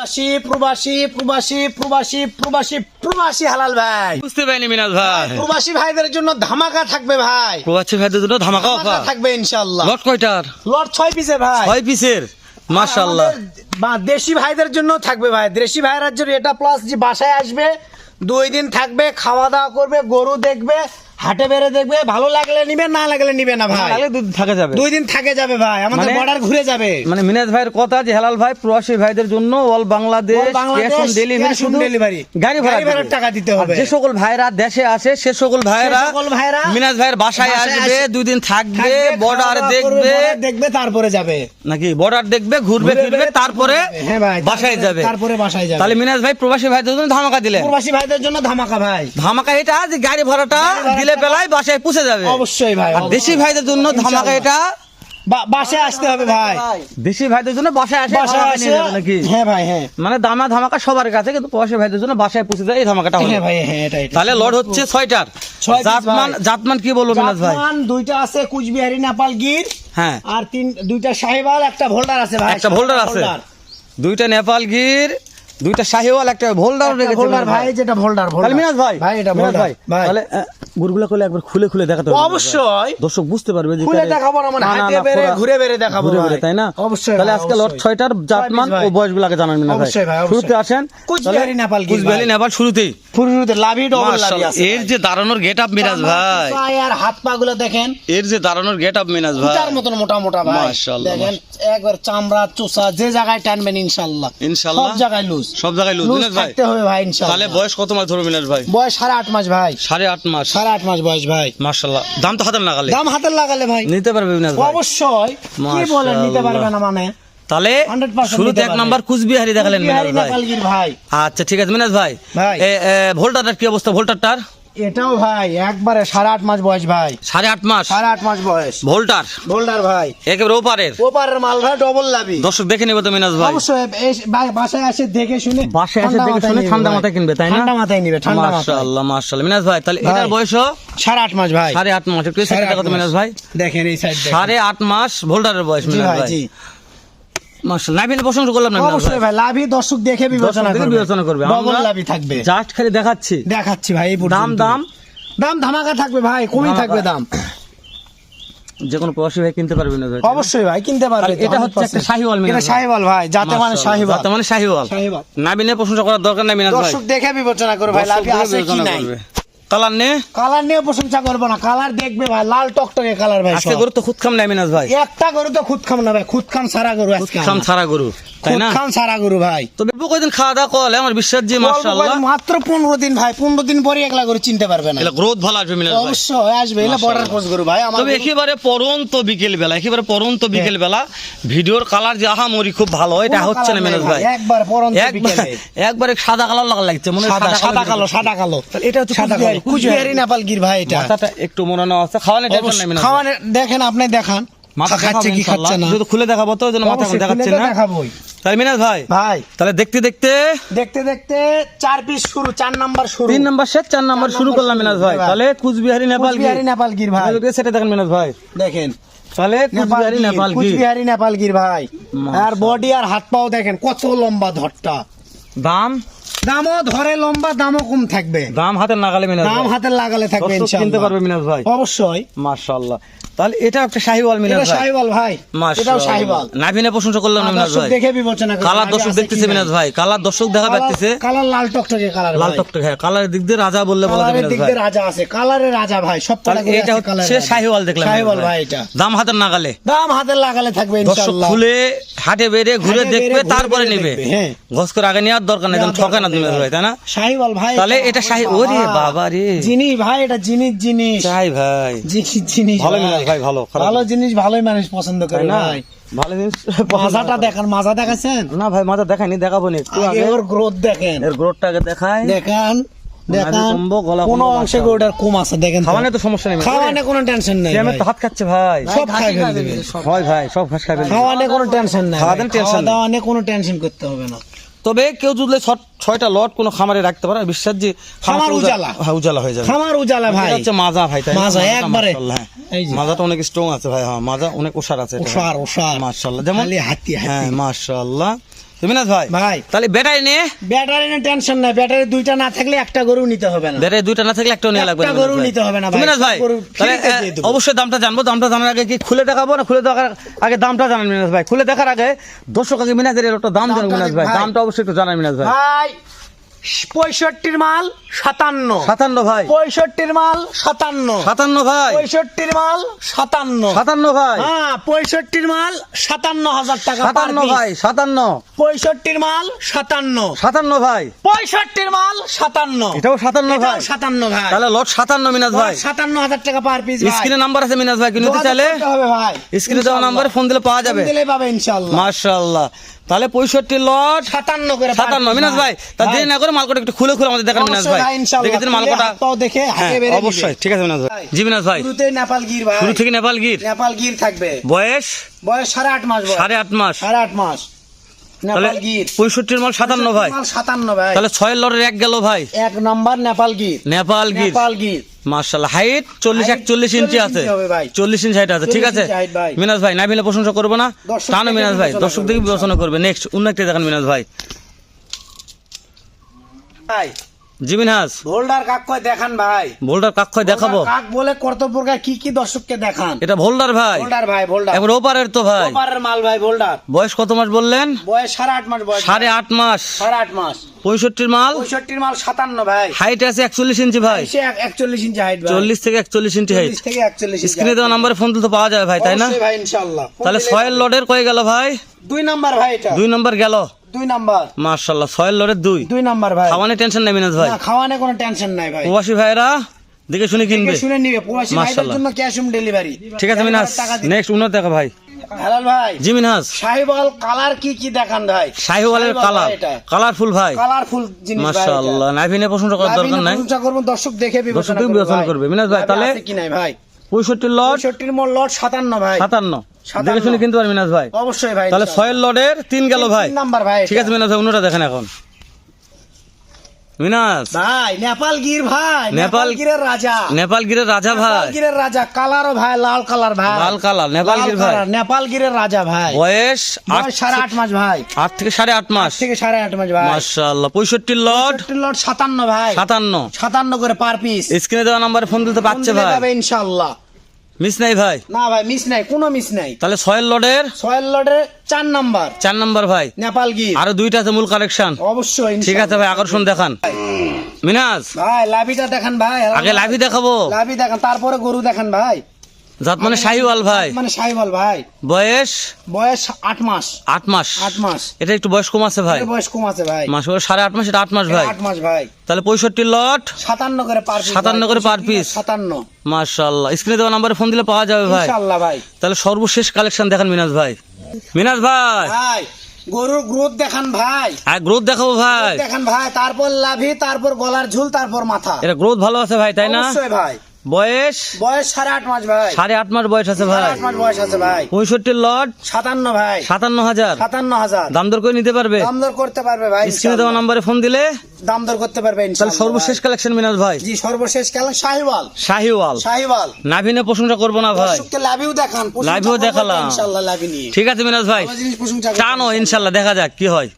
প্রবাসী প্রবাসী প্রবাসী প্রবাসী প্রবাসী প্রবাসী হালাল ভাই। বুঝতে পারিনি মিনাজ ভাই। প্রবাসী ভাইদের জন্য ধামাকা থাকবে ভাই। প্রবাসী ভাইদের জন্য ধামাকা ধামাকা অফার? থাকবে ইনশাল্লাহ লট কয়টার? লট ছয় পিসে ভাই। ছয় পিসের মাশাআল্লাহ। দেশি ভাইদের জন্য থাকবে ভাই। দেশি ভাইয়ের জন্য এটা প্লাস যে বাসায় আসবে দুই দিন থাকবে খাওয়া দাওয়া করবে গরু দেখবে হাটে বেড়ে দেখবে ভালো লাগলে নিবে না লাগলে নিবে না ভাই। তাহলে দুদিন থাকা যাবে। দুই দিন থাকে যাবে ভাই আমাদের মানে- বর্ডার ঘুরে যাবে। মানে মিনাজ ভাইয়ের কথা যে হেলাল ভাই প্রবাসী ভাইদের জন্য all Bangladesh cash on delivery শুধু delivery। গাড়ি ভাড়া। টাকা দিতে হবে। যে সকল ভাইরা দেশে আসে সে সকল ভাইরা সকল ভাইরা মিনাজ ভাইয়ের বাসায় আসবে দুই দিন থাকবে বর্ডার দেখবে। দেখবে তারপরে যাবে। নাকি বর্ডার দেখবে ঘুরবে ফিরবে তারপরে হ্যাঁ ভাই বাসায় যাবে। তারপরে বাসায় যাবে। তাহলে মিনাজ ভাই প্রবাসী ভাইদের জন্য ধামাকা দিলেন। প্রবাসী ভাইদের জন্য ধামাকা ভাই। ধামাকা এটা যে গাড়ি ভাড়াটা ভাড়াটা- দিলে বেলায় বাসায় পৌঁছে যাবে। অবশ্যই ভাই আর দেশি ভাইদের জন্য ধামাকা এটা। বাসায় আসতে হবে ভাই। দেশি ভাইদের জন্য বাসায় আসে বাসায় আসে? নাকি? হ্যাঁ ভাই হ্যাঁ। মানে দামা ধামাকা সবার কাছে কিন্তু প্রবাসী ভাইদের জন্য বাসায় পৌঁছে যায় এই ধামাকাটা হ্যাঁ ভাই হ্যাঁ এটা এটা। তাহলে লড হচ্ছে ছয়টার। জাতমান জাতমান কি বলব মিনাজ ভাই? জাতমান দুইটা আছে কুচবিহারি নেপাল গির হ্যাঁ। আর তিন দুইটা সাহেবাল একটা ভোল্ডার আছে ভাই। একটা ভোল্ডার আছে। দুইটা নেপাল গির দুইটা শাহিওয়াল একটা ভোল্ডার রেখেছে ভোল্ডার ভাই যেটা ভোল্ডার ভোল্ডার। মিনাজ ভাই ভাই এটা মিনাজ ভাই। ভাই। তাহলে আহ, গুড়গুলো একবার খুলে খুলে দেখাতে হবে অবশ্যই। দর্শক বুঝতে পারবে যে খুলে দেখাবো না মানে হাতে পুরা- ঘুরে বেড়ে দেখাবো ঘুরে ভাই। বেড়ে, তাই না? অবশ্যই তাহলে আজকে লট অবশ্যই। ছয়টার জাতমান ও বয়সগুলো আগে জানান মিনাজ ভাই। অবশ্যই ভাই, শুরুতে আসেন। কুচবিহারি নেপাল কুচবিহারি নেপাল শুরুতেই। ফুরফুরিতে লাভি ডবল লাভি আছে এর যে দাঁড়ানোর গেট আপ মিনাজ ভাই। পায়ে আর হাত পা গুলো দেখেন। এর যে দাঁড়ানোর গেট আপ মিনাজ ভাই। কুটার মতন মোটা মোটা ভাই। মাশাআল্লাহ, দেখেন একবার চামড়া চোষা যে জায়গায় টানবেন ইনশাল্লাহ। ইনশাআল্লাহ। সব জায়গায় লুজ। সব জায়গায় লুজ। লুজ মিনাজ ভাই থাকতে হবে ভাই ইনশাল্লাহ। তাহলে বয়স কত মাস ধরো মিনাজ ভাই? বয়স সাড়ে আট মাস ভাই। সাড়ে আট মাস। সাড়ে আট মাস বয়স ভাই। মাশাল্লাহ। দাম তো হাতের নাগালে। দাম হাতে লাগালে ভাই। নিতে পারবে মিনাজ ভাই। অবশ্যই। কি বলেন নিতে পারবে না মানে? তাহলে শুরুতে এক পারবে। নাম্বার কুচবিহারি দেখালেন মিনাজ ভাই। আচ্ছা ঠিক আছে। মিনাজ ভাই ভোল্টারটার কি অবস্থা? ভোল্টারটার? এটাও ভাই একবারে সাড়ে আট মাস বয়স ভাই। সাড়ে আট মাস? সাড়ে আট মাস বয়স। ভোল্টার? বোল্ডার ভাই। একেবারে ওপারের? ওপারের মাল ভাই ডবল লাভি দর্শক দেখে নিবে তো মিনাজ ভাই। অবশ্যই বা- বাসায় আসে দেখে শুনে বাসায় ঠান্ডা দেখে শুনে ঠান্ডা মাথায় কিনবে, তাই না? ঠান্ডা মাথায় নিবে ঠান্ডা মাশাআল্লাহ মাশাআল্লাহ। মিনাজ ভাই তাহলে এটার বয়স সাড়ে আট মাস ভাই। সাড়ে আট মাস। একটু সাড়ে আট মাস। ভাই। দেখেন এই সাইড সাড়ে আট মাস ভোল্টারের বয়স মিনাজ ভাই ভাই। জি। মাশাআল্লাহ নাবিনে প্রশংসা করলাম না অবশ্যই ভাই দর্শক দেখে বিবেচনা করবে বিবেচনা করবে। ডবল আমরা- থাকবে। জাস্ট খালি দেখাচ্ছি। দেখাচ্ছি ভাই দাম দাম। দাম ধামাকা থাকবে ভাই কমই থাকবে দাম। যে কোনো প্রবাসী ভাই কিনতে পারবে না অবশ্যই ভাই কিনতে পারবে এটা হচ্ছে একটা শাহিওয়াল এটা ভাই। শাহিওয়াল ভাই যাতে মানে মাশাআল্লাহ, শাহিওয়াল। যাতে মানে শাহিওয়াল। নাবিনে প্রশংসা করার দরকার নাই ভাই। দর্শক দেখে বিবেচনা করবে ভাই লাভি আছে কি নাই? করবে। কালার নে। কালার নিয়ে প্রশংসা করব না কালার দেখবে ভাই লাল টকটকে কালার ভাই আজকে গরু তো খুদ খাম নাই মিনাজ ভাই। একটা গরু তো খুদ খাম না ভাই খুদ খাম সারা গরু আজকে খাম ছাড়া গরু তাই না? খাম সারা গরু ভাই। তবে কয়দিন খাওয়া দাওয়া করলে আমার বিশ্বাস যে মাশাআল্লাহ। মাত্র পনেরো দিন ভাই পনেরো দিন পরে একলা করে চিনতে পারবে না। এলা গ্রোথ ভালো আসবে মিনাজ ভাই। অবশ্যই আসবে এলা বর্ডার কোর্স গরু ভাই আমার তবে একেবারে পরন্ত বিকেল বেলা একেবারে পরন্ত বিকেল বেলা ভিডিওর কালার যে আহামরি খুব ভালো এটা হচ্ছে না মিনাজ ভাই। একবার পরন্ত একবার বিকেলে। একবারে সাদা কালার লাগা লাগছে মনে হয় সাদা সাদা কালো সাদা কালো। এটা হচ্ছে সাদা কালো। কুচবিহারি ভাই এটা। মাথাটা একটু মনে আছে। খাওয়ানো খাওয়ানে দেখেন আপনি দেখান। মাথা খাচ্ছে কি খাচ্ছে না? যদি খুলে দেখাবো তো যেন মাথা দেখাচ্ছে না। দেখাবোই। তাই মিনাজ ভাই ভাই। তাহলে দেখতে দেখতে দেখতে দেখতে চার পিস শুরু চার নাম্বার শুরু। তিন নাম্বার শেষ চার নাম্বার শুরু করলাম মিনাজ ভাই। তাহলে কুচবিহারি নেপাল কুচবিহারি নেপাল গির ভাই। সেটা দেখেন মিনাজ ভাই। দেখেন। তাহলে কুচবিহারি নেপাল কুচবিহারি নেপাল গির ভাই। আর বডি আর হাত পাও দেখেন কত লম্বা ধরটা। দাম? দামও ধরে লম্বা দামও কম থাকবে। দাম হাতের নাগালে মিনাজ দাম ভাই। হাতের লাগালে থাকবে দর্শক কিনতে পারবে মিনাজ ভাই। অবশ্যই। মাশাআল্লাহ। তাহলে এটা একটা শাহিওয়াল মিনাজ এটা ভাই। শাহিওয়াল ভাই। এটাও শাহিওয়াল। নাভিনে প্রশংসা করলাম মিনাজ ভাই। দেখে বিবেচনা করবে, কালার দর্শক দেখতেছে মিনাজ ভাই। কালার দর্শক দেখা পাচ্ছে কালার লাল টকটকে কালার লাল ভাই। টকটক হ্যাঁ কালারের দিক দিয়ে রাজা বললে বলা যাবে কালারের মিনাজ দিক দিয়ে রাজা আছে। কালারের রাজা ভাই সব করে এটা হচ্ছে শাহিওয়াল দেখলাম শাহিওয়াল ভাই। এটা। দাম হাতের নাগালে। দাম হাতের লাগালে থাকবে দর্শক খুলে হাটে বেড়ে ঘুরে দেখবে তারপরে নিবে। হ্যাঁ। ঘস করে আগে নেওয়ার দরকার নেই ঠকে না দরকার ভাই তাই না? শাহিওয়াল ভাই তাহলে এটা শাহি ওরে বাবা রে। জিনিস ভাই এটা জিনিস জিনিস। চাই ভাই। জিনিস জিনিস ভালো ভাই। ভাই ভালো ভালো জিনিস ভালোই মানুষ পছন্দ করে না? ভালো জিনিস মাজাটা দেখান মাজা দেখাচ্ছেন না ভাই মাথা দেখাইনি দেখাবো নি একটু আগে আগে। ওর গ্রোথ দেখেন। এর কোন অংশে গরুটার কম আছে দেখেন তো। তো সমস্যা নেই খাওয়ানে কোনো টেনশন নেই আমি তো হাত খাচ্ছে ভাই। সব খাই ফেলে হয় ভাই সব ঘাস খাই ফেলবে। খাওয়ানে কোনো টেনশন নেই কোনো টেনশন করতে হবে না। তবে কেউ যদি ছয়টা লট কোনো খামারে রাখতে পারে বিশ্বাস যে খামার উজালা। হ্যাঁ উজালা হয়ে যাবে খামার উজালা ভাই হচ্ছে মাজা ভাই তাই মাজা, মাজাটা একবারে। হ্যাঁ। মাজাটা অনেক স্ট্রং আছে ভাই হ্যাঁ মাজা অনেক ওষার আছে। ওষার ওষার মাশাআল্লাহ যেমন হাতি হ্যাঁ মাশাআল্লাহ মিনাজ ভাই ভাই। তাহলে ব্যাটারি নিয়ে? ব্যাটারি নিয়ে টেনশন নাই ব্যাটারি দুইটা না থাকলে একটা গরু নিতে হবে না। ব্যাটারি দুইটা না থাকলে একটাও নিয়ে লাগবে না গরু নিতে হবে না ভাই, ভাই তাহলে ফ্রিতে দিয়ে আহ, দেবো। অবশ্যই দামটা জানব দামটা জানার আগে কি খুলে দেখাবো না খুলে দেখার আগে দামটা জানান মিনাজ ভাই খুলে দেখার আগে দর্শক আগে মিনাজের একটা দাম জানান মিনাজ ভাই ভাই। দামটা অবশ্যই একটু জানান মিনাজ ভাই। ভাই পঁয়ষট্টির মাল সাতান্ন। সাতান্ন ভাই। পঁয়ষট্টির মাল সাতান্ন। সাতান্ন ভাই। পঁয়ষট্টির মাল সাতান্ন। সাতান্ন ভাই। হ্যাঁ পঁয়ষট্টির মাল সাতান্ন হাজার টাকা সাতান্ন ভাই সাতান্ন। পঁয়ষট্টির মাল সাতান্ন। সাতান্ন ভাই। পঁয়ষট্টির মাল সাতান্ন। এটাও সাতান্ন ভাই। সাতান্ন ভাই। তাহলে লট সাতান্ন মিনাজ ভাই। সাতান্ন হাজার টাকা পার পিস স্ক্রিনে নাম্বার আছে মিনাজ ভাই কি নিতে চাইলে? ভাই। স্ক্রিনে দেওয়া নাম্বারে ফোন দিলে পাওয়া যাবে। দিলে পাবে ইনশাআল্লাহ মাশাআল্লাহ। তাহলে পঁয়ষট্টি লট সাতান্ন করে সাতান্ন। মিনাজ ভাই। তা। দেরি না করে মালকোটা একটু খুলে খুলে আমাদের দেখান মিনাজ ভাই। ভাই, ইনশাআল্লাহ। দেখে দিন খুলে মালকোটা দেখে হ্যাঁ অবশ্যই। ঠিক আছে মিনাজ ভাই। জি মিনাজ ভাই। শুরুতে নেপাল গির ভাই। শুরু থেকে নেপাল গির। নেপাল গির থাকবে। বয়স? বয়স সাড়ে আট মাস বয়স। সাড়ে আট মাস। সাড়ে আট মাস। নেপাল গির। পঁয়ষট্টির মাল সাতান্ন ভাই। সাতান্ন ভাই। তাহলে ছয় লটের এক গেল ভাই। এক নম্বর নেপাল গির। নেপাল গির। নেপাল গির। মার্শাল্লাহ হাইট চল্লিশ একচল্লিশ ইঞ্চি আছে। চল্লিশ ইঞ্চি হাইট আছে। ঠিক আছে? ভাই। মিনাজ ভাই না মিলে প্রশংসা করব না। দেখে মিনাজ ভাই। বিবেচনা দর্শক করবে, বিবেচনা করবে। নেক্সট অন্য একটা দেখান মিনাজ ভাই। ভাই। জি মিনাজ ভোল্ডার কাক কয় দেখান ভাই? ভোল্ডার কাক্ষয় দেখাবো? কাক বলে কর্তব্য কি কি দর্শককে দেখান? এটা ভোল্ডার ভাই। ভোল্ডার ভাই ভোল্ডার। এবার ওপারের তো ভাই। ওপারের মাল ভাই ভোল্ডার। বয়স কত মাস বললেন? বয়স সাড়ে আট মাস বয়স সাড়ে আট মাস। সাড়ে আট মাস। পঁয়ষট্টির মাল? পঁয়ষট্টির মাল সাতান্ন ভাই। হাইট আছে একচল্লিশ ইঞ্চি ভাই। একচল্লিশ ইঞ্চি হাইট ভাই। চল্লিশ থেকে একচল্লিশ ইঞ্চি হাইট থেকে একচল্লিশ স্ক্রিনে দেওয়া নাম্বারে ফোন তুলতে পাওয়া যাবে ভাই তাই না? ভাই ইনশাআল্লাহ। তাহলে ছয়ের পাবে। লডের কয়ে গেল ভাই? দুই নাম্বার ভাই এটা। দুই নম্বর গেল। দুই নাম্বার। মার্শাল্লাহ ছয়ের লডের দুই। দুই নাম্বার ভাই। খাওয়ানোর টেনশন নেই মিনাজ ভাই। না খাওয়ানে কোনো টেনশন নাই ভাই। প্রবাসী ভাইরা দেখে শুনে কিনবে। শুনে নিবে। প্রবাসী ভাইদের জন্য ক্যাশ অন ডেলিভারি। ঠিক আছে মিনাজ? নেক্সট উন্নত দেখা ভাই। হেলাল ভাই। জি মিনাজ। সাহিবাল কালার কি কি দেখান ভাই? শাহিওয়ালের কালার। কালারফুল ভাই। কালারফুল জিনিস মাশাআল্লাহ। নাইভিনে প্রশংসা করার দরকার নাই। প্রশংসা করব দর্শক দেখে বিবেচনা করবে বিবেচনা ভাই। তাহলে- কি নাই লট। পঁয়ষট্টির মোট লট সাতান্ন ভাই। সাতান্ন সাতান্ন। দেখে শুনে কিনতে পারবি মিনাজ ভাই। অবশ্যই ভাই তাহলে ছয়ের লডের তিন গেল ভাই। নাম্বার ভাই ঠিক আছে মিনাজ ভাই অন্যটা দেখেন এখন। মিনাজ। ভাই নেপাল গির ভাই নেপাল- গিরের রাজা। নেপাল গিরের রাজা ভাই। গিরের রাজা কালারও ভাই লাল কালার ভাই। লাল কালার নেপাল গির ভাই। নেপাল গিরের রাজা ভাই। বয়স আট সাড়ে আট মাস ভাই। আট থেকে সাড়ে আট মাস। থেকে সাড়ে আট মাস ভাই। মাশাআল্লাহ পঁয়ষট্টি লট। লট সাতান্ন ভাই। সাতান্ন। সাতান্ন করে পার পিস স্ক্রিনে দেওয়া নাম্বারে ফোন দিতে পারছে ভাই। ইনশাল্লাহ মিস নাই ভাই? না ভাই মিস নাই কোনো মিস নাই। তাহলে সয়েল লডের সয়েল লডের চার নাম্বার। চার নাম্বার ভাই। নেপাল গির। আরও দুইটা আছে মূল কালেকশন অবশ্যই ঠিক আছে ভাই আকর্ষণ দেখান। মিনাজ? ভাই লাভিটা দেখান ভাই। আগে লাভি দেখাবো। লাভি দেখান তারপরে গরু দেখান ভাই। জাত মানে শাহিওয়াল ভাই। মানে ভাই। বয়স? বয়স আট মাস। আট মাস? আট মাস। এটা একটু বয়স কম আছে ভাই। বয়স কম আছে ভাই। মাস সাড়ে আট মাস এটা আট মাস ভাই। আট মাস ভাই। তাহলে পঁয়ষট্টি লট? সাতান্ন করে পার পিস 57 করে per piece। সাতান্ন। মাশাআল্লাহ। স্ক্রিনে দেওয়া নাম্বারে ফোন দিলে পাওয়া যাবে ভাই। ভাই। তাহলে সর্বশেষ কালেকশন দেখান মিনাজ ভাই। মিনাজ ভাই। ভাই গরুর গ্রোথ দেখান ভাই। আর গ্রোথ দেখাবো ভাই। দেখান ভাই। তারপর লাভি তারপর গলার ঝুল তারপর মাথা। এটা গ্রোথ ভালো আছে ভাই তাই না? অবশ্যই ভাই। বয়স? বয়স সাড়ে আট মাস ভাই। সাড়ে আট মাস বয়স আছে ভাই আট মাস বয়স আছে ভাই। পঁয়ষট্টি লট? সাতান্ন ভাই। সাতান্ন হাজার। সাতান্ন হাজার। দাম দর করে নিতে পারবে? দাম দর করতে পারবে ভাই স্ক্রিনে দেওয়া। নাম্বারে ফোন দিলে? দাম দর করতে পারবে তাহলে সর্বশেষ কালেকশন মিনাজ ভাই। জি সর্বশেষ খেলেন শাহিওয়াল। শাহিওয়াল। শাহিওয়াল। নাভিনে প্রশংসা করব না ভাই। দর্শককে লাভিও দেখান লাভিও দেখালাম। ইনশাআল্লাহ লাভি নিয়ে। ঠিক আছে মিনাজ ভাই। টানো ইনশাল্লাহ দেখা যাক কি হয়।